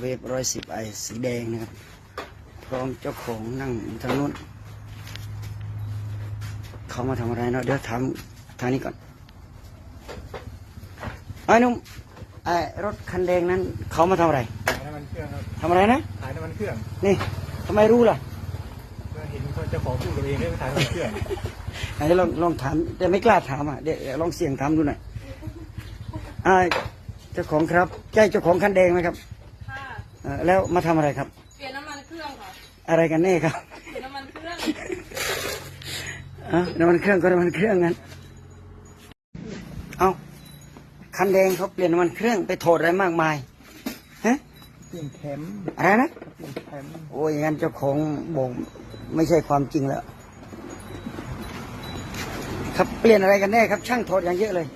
เวฟร้อยสิบไอสีแดงนะครับ พร้อมเจ้าของนั่งอยู่ทางนู้น เขามาทำอะไรเนาะเดี๋ยวถามทางนี้ก่อนไอ้หนุ่มไอ้รถคันแดงนั้น เขามาทำอะไรขายน้ำมันเครื่องครับทำอะไรนะ ขายน้ำมันเครื่องนี่ทำไมรู้ล่ะก็เห็นเขาเจ้าของพูดกับเองได้ไปขายน้ำมันเครื่องไหนลองลองถามแต่ไม่กล้าถามอะเดี๋ยวลองเสี่ยงถามดูหน่อยอ่าเจ้าของครับใช่เจ้าของคันแดงไหมครับค่ะ เอ่อแล้วมาทำอะไรครับ เปลี่ยนน้ำมันเครื่องค่ะอะไรกันแน่ครับเปลี่ยนน้ำมันเครื่อง อะน้ำมันเครื่องก็น้ำมันเครื่องงั้นเอาคันแดงเขาเปลี่ยนน้ำมันเครื่องไปโทษอะไรมากมายฮะเปลี่ยนแคมอะไรนะ เปลี่ยนแคมโอ้ยงั้นเจ้าของบอกไม่ใช่ความจริงแล้ว ครับเปลี่ยนอะไรกันแน่ครับ ช่างโทษอย่างเยอะเลย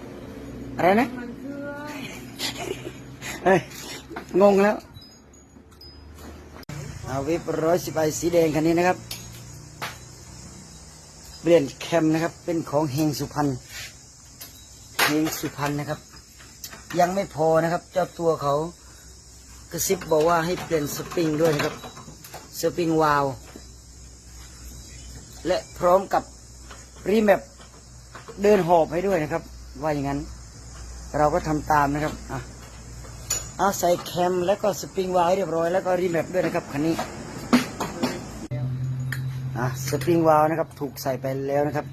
อะไรนะ น้ำมันเครื่อง เอ้ยงงแล้วเอาวิปร้อยสิบไอสีแดงคันนี้นะครับเปลี่ยนแคมนะครับ เป็นของเฮงสุพรรณเฮงสุพรรณนะครับ ยังไม่พอนะครับ เจ้าตัวเขากระซิบบอกว่าให้เปลี่ยนสปริงด้วยนะครับสปริงวาลวและพร้อมกับรีแมปเดินหอบให้ด้วยนะครับ ว่าอย่างนั้น เราก็ทำตามนะครับอะ เอาใส่แคมแล้วก็สปริงวาล์วให้เรียบร้อยแล้วก็รีแมปด้วยนะครับคันนี้อะสปริงวาล์วนะครับ ถูกใส่ไปแล้วนะครับ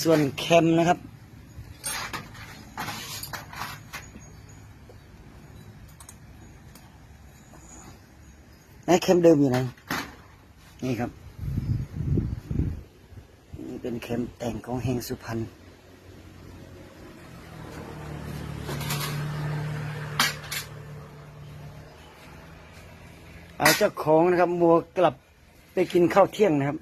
ส่วนแคมนะครับไหนแคมเดิมอยู่ไหน นี่ครับ นี่เป็นแคมแต่งของเฮงสุพรรณ เอา เจ้าของนะครับมัวกลับไปกินข้าวเที่ยงนะครับ